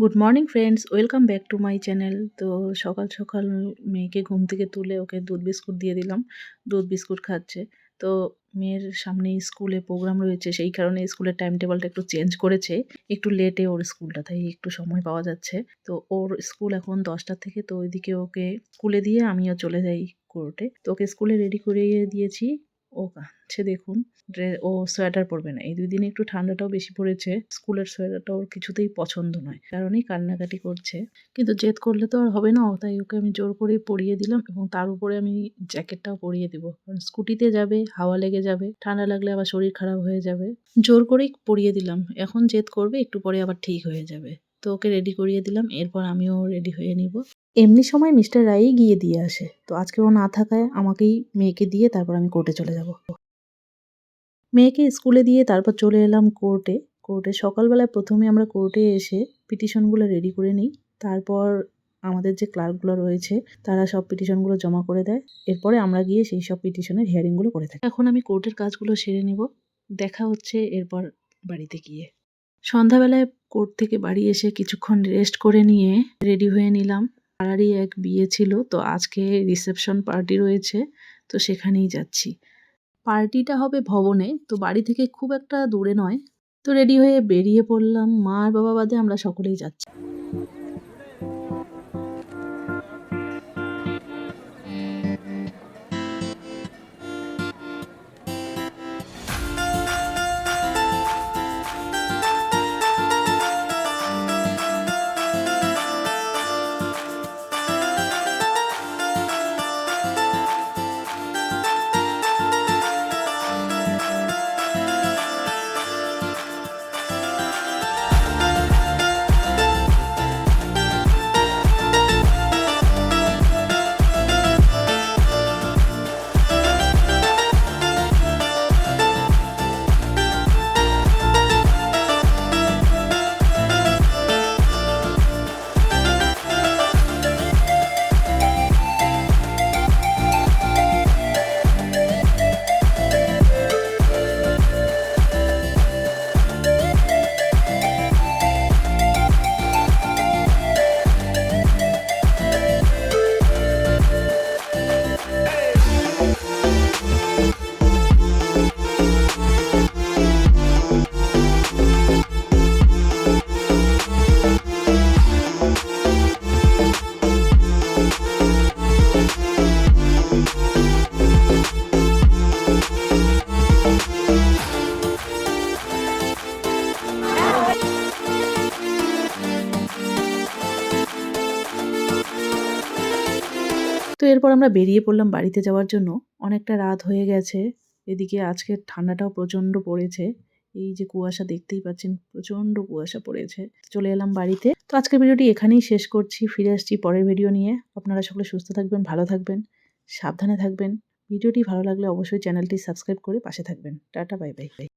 Good morning friends welcome back to my channel তো সকাল সকাল মেয়েকে ঘুম থেকে তুলে ওকে দুধ বিস্কুট দিয়ে দিলাম। দুধ বিস্কুট খাচ্ছে। তো মেয়ের সামনে স্কুলে প্রোগ্রাম রয়েছে, সেই কারণে স্কুলের টাইম টেবলটা একটু চেঞ্জ করেছে। একটু লেটে ওর স্কুলটা তাই একটু সময় পাওয়া যাচ্ছে। তো ওর স্কুল এখন দশটা থেকে, তো ওইদিকে ওকে স্কুলে দিয়ে আমিও চলে যাই কোর্টে তো ওকে স্কুলে রেডি করিয়ে দিয়েছি। ও কাছে দেখুন। ও সোয়েটার পরবে না। এই দুই দিনে একটু ঠান্ডাটাও বেশি পড়েছে। স্কুলের সোয়েটারটা ওর কিছুতেই পছন্দ নয়। কারণেই কান্নাকাটি করছে। কিন্তু জেদ করলে তো আর হবে না তাই ওকে আমি জোর করে পরিয়ে দিলাম এবং তার উপরে আমি জ্যাকেটটাও পরিয়ে দিব। কারণ স্কুটিতে যাবে, হাওয়া লেগে যাবে, ঠান্ডা লাগলে আবার শরীর খারাপ হয়ে যাবে। জোর করেই পরিয়ে দিলাম। এখন জেদ করবে একটু পরে আবার ঠিক হয়ে যাবে। তো ওকে রেডি করিয়ে দিলাম। এরপর আমিও রেডি হয়ে নিব। এমনি সময় মিস্টার রায়ই গিয়ে দিয়ে আসে। তো আজকে ও না থাকায় আমাকেই মেয়েকে দিয়ে তারপর আমি কোর্টে চলে যাব। মেয়েকে স্কুলে দিয়ে তারপর চলে এলাম কোর্টে কোর্টে সকালবেলায় প্রথমে আমরা কোর্টে এসে পিটিশনগুলো রেডি করে নিই। তারপর আমাদের যে ক্লার্কগুলো রয়েছে, তারা সব পিটিশনগুলো জমা করে দেয়। এরপরে আমরা গিয়ে সেই সব পিটিশনের হিয়ারিংগুলো করে থাকি। এখন আমি কোর্টের কাজগুলো সেরে নিব। দেখা হচ্ছে এরপর বাড়িতে গিয়ে। সন্ধ্যাবেলায় কোর্ট থেকে বাড়ি এসে কিছুক্ষণ রেস্ট করে নিয়ে রেডি হয়ে নিলাম। পাড়ারই এক বিয়ে ছিল, তো আজকে রিসেপশন পার্টি রয়েছে, তো সেখানেই যাচ্ছি। পার্টিটা হবে ভবনে, তো বাড়ি থেকে খুব একটা দূরে নয়। তো রেডি হয়ে বেরিয়ে পড়লাম মা আর বাবা বাদে আমরা সকলেই যাচ্ছি। তো এরপর আমরা বেরিয়ে পড়লাম বাড়িতে যাওয়ার জন্য। অনেকটা রাত হয়ে গেছে। এদিকে আজকে ঠান্ডাটাও প্রচণ্ড পড়েছে। এই যে কুয়াশা দেখতেই পাচ্ছেন, প্রচণ্ড কুয়াশা পড়েছে। চলে এলাম বাড়িতে। তো আজকের ভিডিওটি এখানেই শেষ করছি। ফিরে আসছি পরের ভিডিও নিয়ে। আপনারা সকলে সুস্থ থাকবেন, ভালো থাকবেন, সাবধানে থাকবেন। ভিডিওটি ভালো লাগলে অবশ্যই চ্যানেলটি সাবস্ক্রাইব করে পাশে থাকবেন। Tata, bye bye.